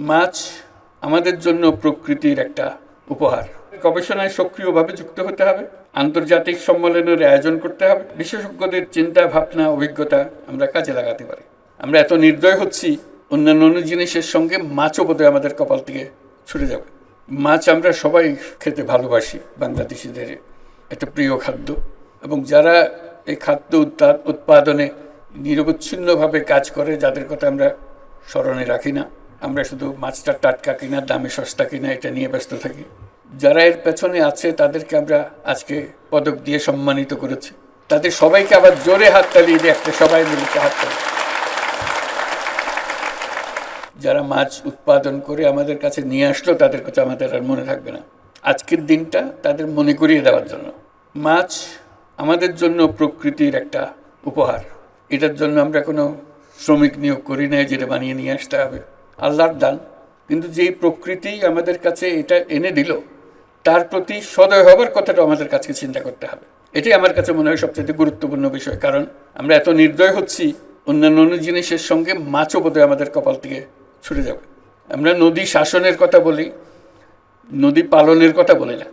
মাছ আমাদের জন্য প্রকৃতির একটা উপহার। গবেষণায় সক্রিয়ভাবে যুক্ত হতে হবে। আন্তর্জাতিক সম্মেলনের আয়োজন করতে হবে। বিশেষজ্ঞদের চিন্তা, ভাবনা, অভিজ্ঞতা আমরা কাজে লাগাতে পারি। আমরা এত নির্দয় হচ্ছি, অন্যান্য অন্য জিনিসের সঙ্গে মাছও বোধহয় আমাদের কপাল থেকে ছুটে যাবে। মাছ আমরা সবাই খেতে ভালোবাসি, বাংলাদেশিদের একটা প্রিয় খাদ্য। এবং যারা এই খাদ্য উৎপা- উৎপাদনে নিরবচ্ছিন্নভাবে কাজ করে, যাদের কথা আমরা স্মরণে রাখি না আমরা শুধু মাছটা টাটকা কিনা, দামে সস্তা কিনা, এটা নিয়ে ব্যস্ত থাকি। যারা এর পেছনে আছে, তাদেরকে আমরা আজকে পদক দিয়ে সম্মানিত করেছি। তাদের সবাইকে আবার জোরে হাত তালিয়ে দিয়ে একটা সবাই মিলে হাত যারা মাছ উৎপাদন করে আমাদের কাছে নিয়ে আসলো, তাদের কাছে আমাদের আর মনে থাকবে না। আজকের দিনটা তাদের মনে করিয়ে দেওয়ার জন্য। মাছ আমাদের জন্য প্রকৃতির একটা উপহার। এটার জন্য আমরা কোনো শ্রমিক নিয়োগ করি না যেটা বানিয়ে নিয়ে আসতে হবে। আল্লাহর দান। কিন্তু যেই প্রকৃতি আমাদের কাছে এটা এনে দিল, তার প্রতি সদয় হবার কথাটা আমাদের কাছে চিন্তা করতে হবে। এটাই আমার কাছে মনে হয় সবচেয়ে গুরুত্বপূর্ণ বিষয়, কারণ আমরা এত নির্দয় হচ্ছি, অন্যান্য অন্য জিনিসের সঙ্গে মাছও বোধহয় আমাদের কপাল থেকে ছুটে যাবে। আমরা নদী শাসনের কথা বলি, নদী পালনের কথা বলি না,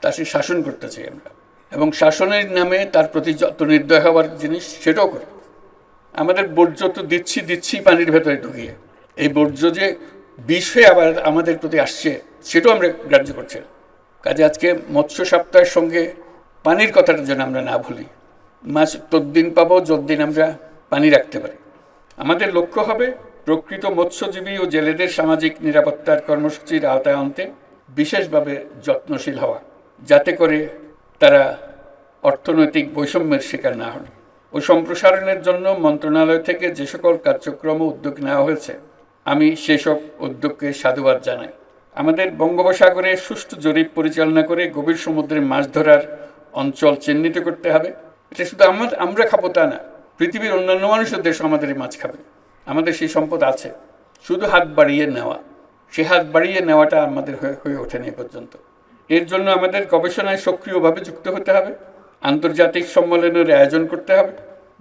তা সে শাসন করতে চাই আমরা। এবং শাসনের নামে তার প্রতি যত নির্দয় হওয়ার জিনিস, সেটাও করি। আমাদের বর্জ্য তো দিচ্ছি দিচ্ছি, পানির ভেতরে ঢুকিয়ে। এই বর্জ্য যে বিষ হয়ে আবার আমাদের প্রতি আসছে, সেটাও আমরা গ্রাহ্য করছি। কাজে আজকে মৎস্য সপ্তাহের সঙ্গে পানির কথাটা যেন আমরা না ভুলি। মাছ তদ্দিন পাবো যতদিন আমরা পানি রাখতে পারি। আমাদের লক্ষ্য হবে প্রকৃত মৎস্যজীবী ও জেলেদের সামাজিক নিরাপত্তার কর্মসূচির আওতায় আনতে বিশেষভাবে যত্নশীল হওয়া, যাতে করে তারা অর্থনৈতিক বৈষম্যের শিকার না হন। ও সম্প্রসারণের জন্য মন্ত্রণালয় থেকে যে সকল কার্যক্রম উদ্যোগ নেওয়া হয়েছে আমি সেসব উদ্যোগকে সাধুবাদ জানাই। আমাদের বঙ্গোপসাগরে সুষ্ঠু জরিপ পরিচালনা করে গভীর সমুদ্রে মাছ ধরার অঞ্চল চিহ্নিত করতে হবে। এটা শুধু আমার আমরা খাব তা না, পৃথিবীর অন্যান্য মানুষের দেশ আমাদের মাছ খাবে। আমাদের সেই সম্পদ আছে, শুধু হাত বাড়িয়ে নেওয়া। সে হাত বাড়িয়ে নেওয়াটা আমাদের হয়ে ওঠেনি পর্যন্ত। এর জন্য আমাদের গবেষণায় সক্রিয়ভাবে যুক্ত হতে হবে। আন্তর্জাতিক সম্মেলনের আয়োজন করতে হবে।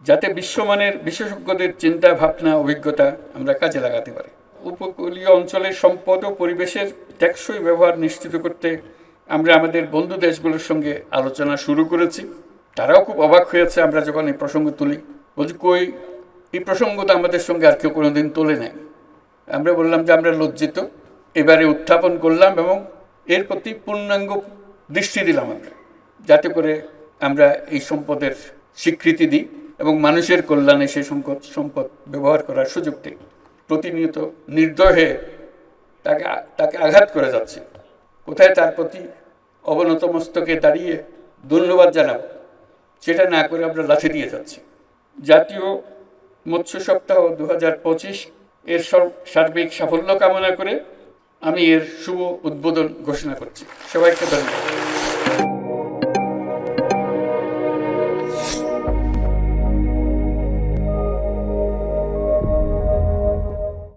যাতে বিশ্বমানের বিশেষজ্ঞদের চিন্তা, ভাবনা, অভিজ্ঞতা আমরা কাজে লাগাতে পারি। উপকূলীয় অঞ্চলের সম্পদ ও পরিবেশের টেকসই ব্যবহার নিশ্চিত করতে আমরা আমাদের বন্ধু দেশগুলোর সঙ্গে আলোচনা শুরু করেছি। তারাও খুব অবাক হয়েছে আমরা যখন এই প্রসঙ্গ তুলি। বলছি, কই, এই প্রসঙ্গ তো আমাদের সঙ্গে আর কেউ কোনোদিন তোলে নাই। আমরা বললাম যে, আমরা লজ্জিত। এবারে উত্থাপন করলাম এবং এর প্রতি পূর্ণাঙ্গ দৃষ্টি দিলাম আমরা। যাতে করে আমরা এই সম্পদের স্বীকৃতি দিই। এবং মানুষের কল্যাণে সেই সম্পদ সম্পদ ব্যবহার করার সুযোগ দিই প্রতিনিয়ত নির্দয় তাকে তাকে আঘাত করে যাচ্ছে। কোথায় তার প্রতি অবনত মস্তকে দাঁড়িয়ে ধন্যবাদ জানাব, সেটা না করে আমরা লাথি দিয়ে যাচ্ছি। জাতীয় মৎস্য সপ্তাহ দু হাজার পঁচিশ এর সর- সার্বিক সাফল্য কামনা করে আমি এর শুভ উদ্বোধন ঘোষণা করছি। সবাইকে ধন্যবাদ।